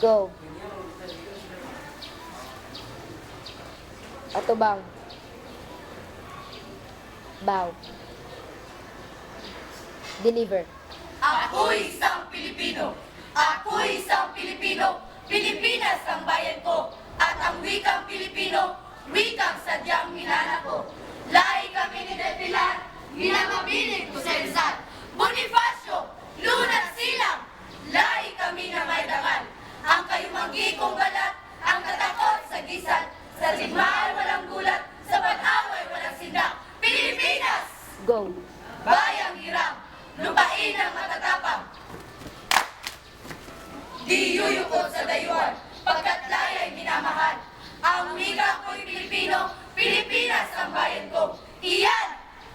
Go. Atubang. Bow. Deliver. Ako'y isang Pilipino. Ako'y isang Pilipino. Pilipinas ang bayan ko. At ang wikang Pilipino, wikang sadyang Go. Bayang hiram, lupain ang matatapang. Di yuyukot sa dayuhan, pagkat laya'y minamahal. Ang wika ko'y Pilipino, Pilipinas ang bayan ko. Iyan,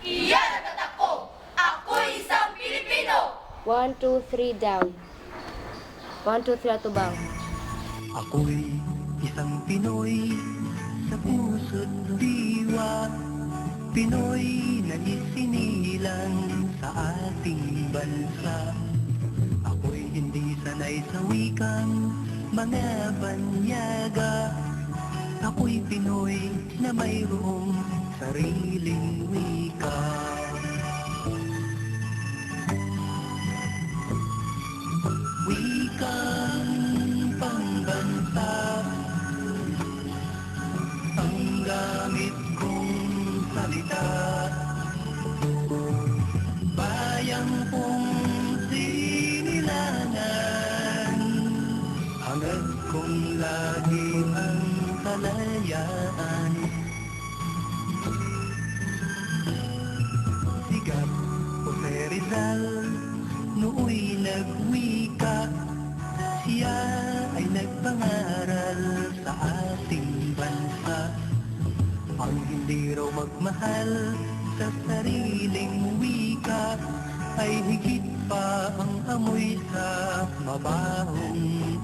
iyan ang tatak ko. Ako'y isang Pilipino. One, two, three, down. One, two, three, atubang. Ako'y isang Pinoy sa puso't diwa Pinoy na isinilang sa ating bansa. Ako'y hindi sanay sa wikang mga banyaga. Ako'y Pinoy na mayroong sariling wika. Wikang pangbansa Ang gamit salita Bayang kong sinilangan Hangad kong lagi ang kalayaan. Sigat Jose Rizal Nooy nagwika. Siya ay nagpangaral sa ating Ang hindi raw magmahal sa sariling wika Ay higit pa ang amoy sa mabahong